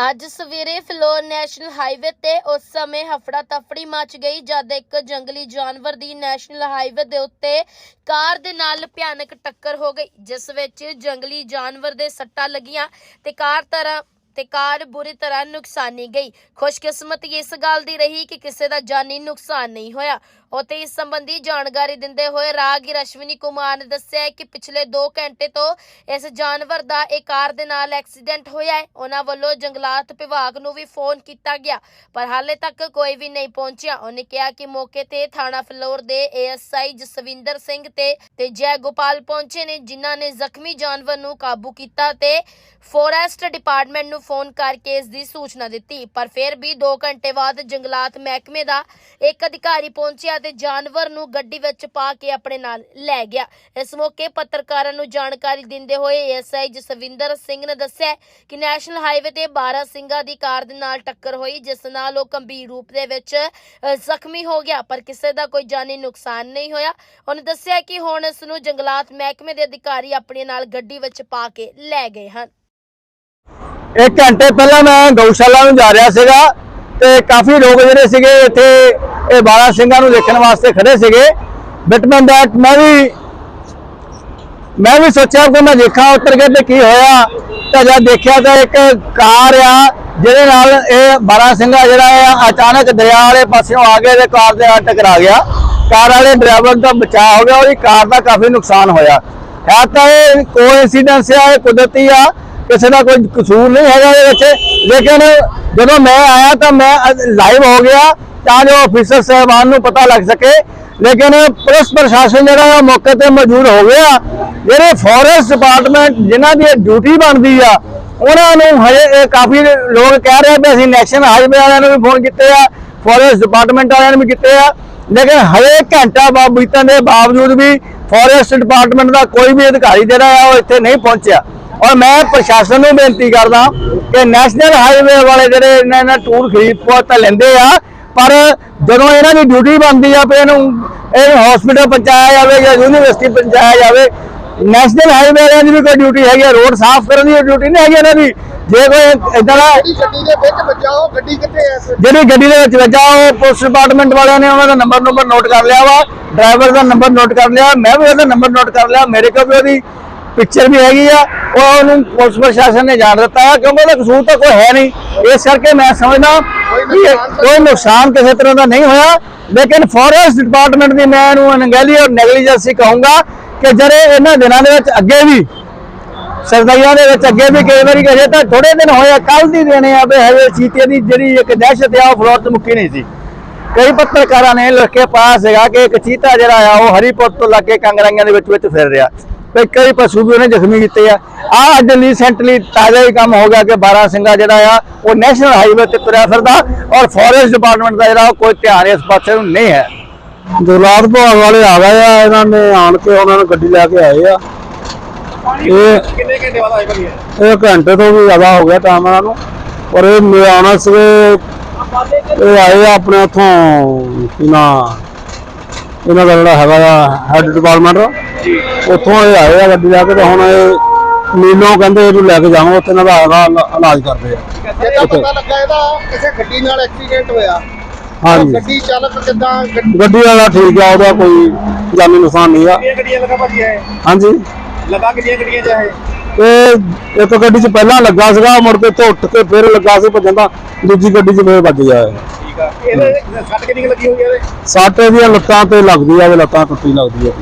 ਅੱਜ ਸਵੇਰੇ floor national highway ਤੇ ਉਸ ਸਮੇਂ ਹਫੜਾ ਤਫੜੀ ਮਚ ਗਈ ਜਦ ਇੱਕ ਜੰਗਲੀ ਜਾਨਵਰ ਦੀ ਨੈਸ਼ਨਲ ਹਾਈਵੇ ਦੇ ਉੱਤੇ ਕਾਰ ਦੇ ਨਾਲ ਭਿਆਨਕ ਟੱਕਰ ਹੋ ਗਈ, ਜਿਸ ਵਿੱਚ ਜੰਗਲੀ ਜਾਨਵਰ ਦੇ ਸੱਟਾਂ ਲੱਗੀਆਂ ਤੇ ਕਾਰ ਤਰ੍ਹਾਂ ਤੇ ਕਾਰ ਬੁਰੀ ਤਰ੍ਹਾਂ ਨੁਕਸਾਨੀ ਗਈ। ਖੁਸ਼ਕਿਸਮਤੀ ਇਸ ਗੱਲ ਦੀ ਰਹੀ ਕਿ ਕਿਸੇ ਦਾ ਜਾਨੀ ਨੁਕਸਾਨ ਨਹੀਂ ਹੋਇਆ। ਉਤੇ ਇਸ ਸੰਬੰਧੀ ਜਾਣਕਾਰੀ ਦਿੰਦੇ ਹੋਏ ਰਾਹਗੀਰ ਅਸ਼ਵਨੀ ਕੁਮਾਰ ਨੇ ਦੱਸਿਆ ਕਿ ਪਿਛਲੇ 2 ਘੰਟੇ ਤੋਂ ਇਸ ਜਾਨਵਰ ਦਾ ਇਹ ਕਾਰ ਦੇ ਨਾਲ ਐਕਸੀਡੈਂਟ ਹੋਇਆ ਹੈ। ਉਹਨਾਂ ਵੱਲੋਂ ਜੰਗਲਾਤ ਵਿਭਾਗ ਨੂੰ ਵੀ ਫੋਨ ਕੀਤਾ ਗਿਆ, ਪਰ ਹਾਲੇ ਤੱਕ ਕੋਈ ਵੀ ਨਹੀਂ ਪਹੁੰਚਿਆ। ਉਹਨੇ ਕਿਹਾ ਕਿ ਮੌਕੇ ਤੇ ਥਾਣਾ ਫਲੋਰ ਦੇ ਏਐਸਆਈ ਜਸਵਿੰਦਰ ਸਿੰਘ ਤੇ ਤੇ ਜੈ ਗੋਪਾਲ ਪਹੁੰਚੇ ਨੇ, ਜਿਨ੍ਹਾਂ ਨੇ ਜ਼ਖਮੀ ਜਾਨਵਰ ਨੂੰ ਕਾਬੂ ਕੀਤਾ ਤੇ ਫੋਰੈਸਟ ਡਿਪਾਰਟਮੈਂਟ ਨੂੰ ਫੋਨ ਕਰਕੇ ਇਸ ਦੀ ਸੂਚਨਾ ਦਿੱਤੀ। ਪਰ ਫਿਰ ਵੀ 2 ਘੰਟੇ ਬਾਅਦ ਜੰਗਲਾਤ ਮਹਿਕਮੇ ਦਾ ਇੱਕ ਅਧਿਕਾਰੀ ਪਹੁੰਚਿਆ ਤੇ ਜਾਨਵਰ ਨੂੰ ਗੱਡੀ ਵਿੱਚ ਪਾ ਕੇ ਆਪਣੇ ਨਾਲ ਲੈ ਗਿਆ। ਇਸ ਮੌਕੇ ਪੱਤਰਕਾਰਾਂ ਨੂੰ ਜਾਣਕਾਰੀ ਦਿੰਦੇ ਹੋਏ ਐਸਆਈ ਜਸਵਿੰਦਰ ਸਿੰਘ ਨੇ ਦੱਸਿਆ ਕਿ ਨੈਸ਼ਨਲ ਹਾਈਵੇ ਤੇ 12 ਸਿੰਘਾਂ ਦੀ ਕਾਰ ਦੇ ਨਾਲ ਟੱਕਰ ਹੋਈ, ਜਿਸ ਨਾਲ ਉਹ ਗੰਭੀਰ ਰੂਪ ਦੇ ਵਿੱਚ ਜ਼ਖਮੀ ਹੋ ਗਿਆ, ਪਰ ਕਿਸੇ ਦਾ ਕੋਈ ਜਾਨੀ ਨੁਕਸਾਨ ਨਹੀਂ ਹੋਇਆ। ਉਹਨੇ ਦੱਸਿਆ ਕਿ ਹੁਣ ਇਸ ਨੂੰ ਜੰਗਲਾਤ ਮਹਿਕਮੇ ਦੇ ਅਧਿਕਾਰੀ ਆਪਣੇ ਨਾਲ ਗੱਡੀ ਵਿੱਚ ਪਾ ਕੇ ਲੈ ਗਏ ਹਨ। ਇੱਕ ਘੰਟੇ ਪਹਿਲਾਂ ਮੈਂ ਗਊਸ਼ਾਲਾ ਨੂੰ ਜਾ ਰਿਹਾ ਸੀਗਾ ਤੇ ਕਾਫੀ ਲੋਕ ਜਿਹੜੇ ਸੀਗੇ ਇੱਥੇ ਇਹ 12 ਸਿੰਘਾਂ ਨੂੰ ਦੇਖਣ ਵਾਸਤੇ ਖੜੇ ਸੀਗੇ। ਬਿਟਮਨ ਦੈਟ ਮੈਂ ਵੀ ਮੈਂ ਵੀ ਸੋਚਿਆ ਕਿ ਮੈਂ ਦੇਖਾਂ ਉੱਤਰ ਕੇ ਤੇ ਕੀ ਹੋਇਆ। ਤਾਂ ਜਦ ਦੇਖਿਆ ਤਾਂ ਇੱਕ ਕਾਰ ਆ, ਜਿਹਦੇ ਨਾਲ ਇਹ 12 ਸਿੰਘਾ ਜਿਹੜਾ ਹੈ ਅਚਾਨਕ ਦਰਿਆ ਵਾਲੇ ਪਾਸਿਓਂ ਆ ਕੇ ਤੇ ਕਾਰ ਦੇ ਨਾਲ ਟਕਰਾ ਗਿਆ। ਕਾਰ ਵਾਲੇ ਡਰਾਈਵਰ ਦਾ ਬਚਾਅ ਹੋ ਗਿਆ ਉਹਦੀ ਕਾਰ ਦਾ ਕਾਫੀ ਨੁਕਸਾਨ ਹੋਇਆ। ਹੈ ਤਾਂ ਇਹ ਕੋਇਨਸੀਡੈਂਸ ਆ, ਇਹ ਕੁਦਰਤੀ ਆ। ਕਿਸੇ ਦਾ ਕੋਈ ਕਸੂਰ ਨਹੀਂ ਹੈਗਾ ਇਹਦੇ ਵਿੱਚ। ਲੇਕਿਨ ਜਦੋਂ ਮੈਂ ਆਇਆ ਤਾਂ ਮੈਂ ਲਾਈਵ ਹੋ ਗਿਆ ਤਾਂ ਜੋ ਅਫੀਸਰ ਸਾਹਿਬਾਨ ਨੂੰ ਪਤਾ ਲੱਗ ਸਕੇ। ਲੇਕਿਨ ਪੁਲਿਸ ਪ੍ਰਸ਼ਾਸਨ ਜਿਹੜਾ ਆ ਮੌਕੇ ਤੇ ਮੌਜੂਦ ਹੋ ਗਿਆ। ਜਿਹੜੇ ਫੋਰੈਸਟ ਡਿਪਾਰਟਮੈਂਟ ਜਿਨ੍ਹਾਂ ਦੀ ਡਿਊਟੀ ਬਣਦੀ ਆ, ਉਹਨਾਂ ਨੂੰ ਹਜੇ ਕਾਫੀ ਲੋਕ ਕਹਿ ਰਹੇ ਵੀ ਅਸੀਂ ਨੈਸ਼ਨਲ ਹਾਈਵੇ ਵਾਲਿਆਂ ਨੂੰ ਵੀ ਫੋਨ ਕੀਤੇ ਆ ਫੋਰੈਸਟ ਡਿਪਾਰਟਮੈਂਟ ਵਾਲਿਆਂ ਨੂੰ ਵੀ ਕੀਤੇ ਆ। ਲੇਕਿਨ ਹਜੇ ਘੰਟਾ ਬਾਅਦ ਬੀਤਣ ਦੇ ਬਾਵਜੂਦ ਵੀ ਫੋਰੈਸਟ ਡਿਪਾਰਟਮੈਂਟ ਦਾ ਕੋਈ ਵੀ ਅਧਿਕਾਰੀ ਜਿਹੜਾ ਆ ਉਹ ਇੱਥੇ ਨਹੀਂ ਪਹੁੰਚਿਆ। ਔਰ ਮੈਂ ਪ੍ਰਸ਼ਾਸਨ ਨੂੰ ਬੇਨਤੀ ਕਰਦਾ ਕਿ ਨੈਸ਼ਨਲ ਹਾਈਵੇ ਵਾਲੇ ਜਿਹੜੇ ਇਹਨਾਂ ਇਹਨਾਂ ਟੂਰ ਖਰੀਦਪੁਰ ਤਾਂ ਲੈਂਦੇ ਆ ਪਰ ਜਦੋਂ ਇਹਨਾਂ ਦੀ ਡਿਊਟੀ ਬਣਦੀ ਆ ਵੀ ਇਹਨੂੰ ਇਹ ਹਸਪੀਟਲ ਪਹੁੰਚਾਇਆ ਜਾਵੇ ਜਾਂ ਯੂਨੀਵਰਸਿਟੀ ਪਹੁੰਚਾਇਆ ਜਾਵੇ ਨੈਸ਼ਨਲ ਹਾਈਵੇ ਵਾਲਿਆਂ ਦੀ ਵੀ ਕੋਈ ਡਿਊਟੀ ਹੈਗੀ ਆ ਰੋਡ ਸਾਫ਼ ਕਰਨ ਦੀ ਡਿਊਟੀ ਨਹੀਂ ਹੈਗੀ ਇਹਨਾਂ ਦੀ ਜੇ ਕੋਈ ਇਦਾਂ ਦਾ ਗੱਡੀ ਗੱਡੀ ਦੇ ਵਿੱਚ ਬਚਾਓ ਗੱਡੀ ਕਿੱਥੇ ਐ ਇਸ ਵੇਲੇ? ਜਿਹੜੀ ਗੱਡੀ ਦੇ ਵਿੱਚ ਉਹ ਪੁਲਿਸ ਡਿਪਾਰਟਮੈਂਟ ਵਾਲਿਆਂ ਨੇ ਉਹਨਾਂ ਦਾ ਨੰਬਰ ਨੰਬਰ ਨੋਟ ਕਰ ਲਿਆ ਵਾ ਡਰਾਈਵਰ ਦਾ ਨੰਬਰ ਨੋਟ ਕਰ ਲਿਆ ਮੈਂ ਵੀ ਉਹਦਾ ਨੰਬਰ ਨੋਟ ਕਰ ਲਿਆ ਮੇਰੇ ਕੋਲ ਵੀ ਉਹਦੀ ਪਿਕਚਰ ਵੀ ਹੈਗੀ ਆ, ਉਹ ਉਹਨੂੰ ਪੁਲਿਸ ਪ੍ਰਸ਼ਾਸਨ ਨੇ ਜਾਣ ਦਿੱਤਾ ਕਿਉਂਕਿ ਉਹਦਾ ਕਸੂਰ ਤਾਂ ਕੋਈ ਹੈ ਨਹੀਂ। ਇਸ ਕਰਕੇ ਮੈਂ ਸਮਝਦਾ ਕਿ ਕੋਈ ਨੁਕਸਾਨ ਕਿਸੇ ਤਰ੍ਹਾਂ ਦਾ ਨਹੀਂ ਹੋਇਆ, ਲੇਕਿਨ ਫੋਰੈਸਟ ਡਿਪਾਰਟਮੈਂਟ ਦੀ ਮੈਂ ਇਹਨੂੰ ਅਣਗਹਿਲੀ ਔਰ ਨੈਗਲੀਜੈਂਸੀ ਕਹੂੰਗਾ ਕਿ ਜਿਹੜੇ ਇਹਨਾਂ ਦਿਨਾਂ ਦੇ ਵਿੱਚ ਅੱਗੇ ਵੀ ਸਰਦਾਈਆਂ ਦੇ ਵਿੱਚ ਅੱਗੇ ਵੀ ਕਈ ਵਾਰੀ ਕਹੇ ਤਾਂ ਥੋੜੇ ਦਿਨ ਹੋਏ ਕੱਲ ਦੀ ਦੇਣੇ ਆ ਵੀ ਹਜੇ ਚੀਤੇ ਦੀ ਜਿਹੜੀ ਇੱਕ ਦਹਿਸ਼ਤ ਆ, ਉਹ ਫਲੋਰ ਤੋਂ ਮੁੱਕੀ ਨਹੀਂ ਸੀ। ਕਈ ਪੱਤਰਕਾਰਾਂ ਨੇ ਲੜਕੇ ਪਾਇਆ ਸੀਗਾ ਕਿ ਇੱਕ ਚੀਤਾ ਜਿਹੜਾ ਆ, ਉਹ ਹਰੀਪੁਰ ਤੋਂ ਲੱਗੇ ਕੰਗਰਾਈਆਂ ਦੇ ਵਿੱਚ ਵਿੱਚ ਫਿਰ ਰਿਹਾ। ਤੇ ਕਈ ਪਸ਼ੂ ਵੀ ਉਹਨੇ ਜ਼ਖਮੀ ਕੀਤੇ ਆ। ਆ ਅੱਜ ਰੀਸੈਂਟਲੀ ਤਾਜ਼ਾ ਹੀ ਕੰਮ ਹੋ ਗਿਆ ਕਿ 12 ਸਿੰਘਾ ਜਿਹੜਾ ਆ ਉਹ ਨੈਸ਼ਨਲ ਹਾਈਵੇ ਤੇ ਤੁਰਿਆ ਫਿਰਦਾ ਔਰ ਫੋਰੈਸਟ ਡਿਪਾਰਟਮੈਂਟ ਦਾ ਜਿਹੜਾ ਕੋਈ ਧਿਆਨ ਇਸ ਪਾਸੇ ਨੂੰ ਨਹੀਂ ਹੈ। ਜਗਲਾਤ ਭਵਨ ਵਾਲੇ ਆ ਗਏ ਆ ਇਹਨਾਂ ਨੇ ਆਣ ਕੇ ਉਹਨਾਂ ਨੂੰ ਗੱਡੀ ਲੈ ਕੇ ਆਏ ਆ। ਇਹ ਕਿੰਨੇ ਘੰਟੇ ਬਾਅਦ ਆਏ ਭਾਈ ਇਹ? ਇਹ ਘੰਟੇ ਤੋਂ ਵੀ ਜ਼ਿਆਦਾ ਹੋ ਗਿਆ ਟਾਈਮ ਇਹਨਾਂ ਨੂੰ। ਪਰ ਇਹ ਮਿਆਣਾ ਸਵੇ ਇਹ ਆਏ ਆ ਆਪਣੇ ਉਥੋਂ ਕੀ ਨਾ? ਇਹਨਾਂ ਦਾ ਜਿਹੜਾ ਹੈਗਾ ਆ ਹੈਡ ਡਿਪਾਰਟਮੈਂਟ ਜੀ। ਉੱਥੋਂ ਇਹ ਆਏ ਆ ਗੱਡੀ ਲੈ ਕੇ ਤੇ ਹੁਣ ਇਹ ਨੀਲੋਂ ਕਹਿੰਦੇ ਇਹਨੂੰ ਲੈ ਕੇ ਜਾਵਾਂ ਉੱਥੇ ਇਹਨਾਂ ਦਾ ਹੈਗਾ ਇਲਾ- ਇਲਾਜ ਕਰਦੇ ਆ। ਜਿਹੜਾ ਪਤਾ ਲੱਗਾ ਇਹਦਾ ਕਿਸੇ ਗੱਡੀ ਨਾਲ ਐਕਸੀਡੈਂਟ ਹੋਇਆ ਹਾਂਜੀ। ਗੱਡੀ ਚਾਲਕ ਕਿੱਦਾਂ ਗੱਡੀ ਗੱਡੀ ਵਾਲਾ ਠੀਕ ਆ ਉਹਦਾ ਕੋਈ ਜਾਨੀ ਨੁਕਸਾਨ ਨਹੀਂ ਆ। ਕਿੰਨੀਆਂ ਗੱਡੀਆਂ ਲੱਗਾ ਭਾਜੀ ਇਹ। ਹਾਂਜੀ। ਲੱਗਾ ਕਿੰਨੀਆਂ ਗੱਡੀਆਂ ਚ ਇਹ? ਇਹ ਇੱਕ ਗੱਡੀ 'ਚ ਪਹਿਲਾਂ ਲੱਗਾ ਸੀਗਾ ਮੁੜ ਕੇ ਤੋਂ ਉੱਠ ਕੇ ਫਿਰ ਲੱਗਾ ਸੀ ਭੱਜਣ ਦਾ ਦੂਜੀ ਗੱਡੀ 'ਚ ਫੇਰ ਵੱਜ ਗਿਆ। ਠੀਕ ਆ। ਇਹਦੇ ਸੱਟ ਕਿੰਨੀ ਲੱਗੀ ਹੋਈ ਹੈ ਇਹਦੇ? ਸੱਟ ਇਹਦੀਆਂ ਲੱਤਾਂ ਤੇ ਲੱਗਦੀ ਆ ਵੀ ਲੱਤਾਂ ਟੁੱਟੀ ਲੱਗਦੀ ਆ।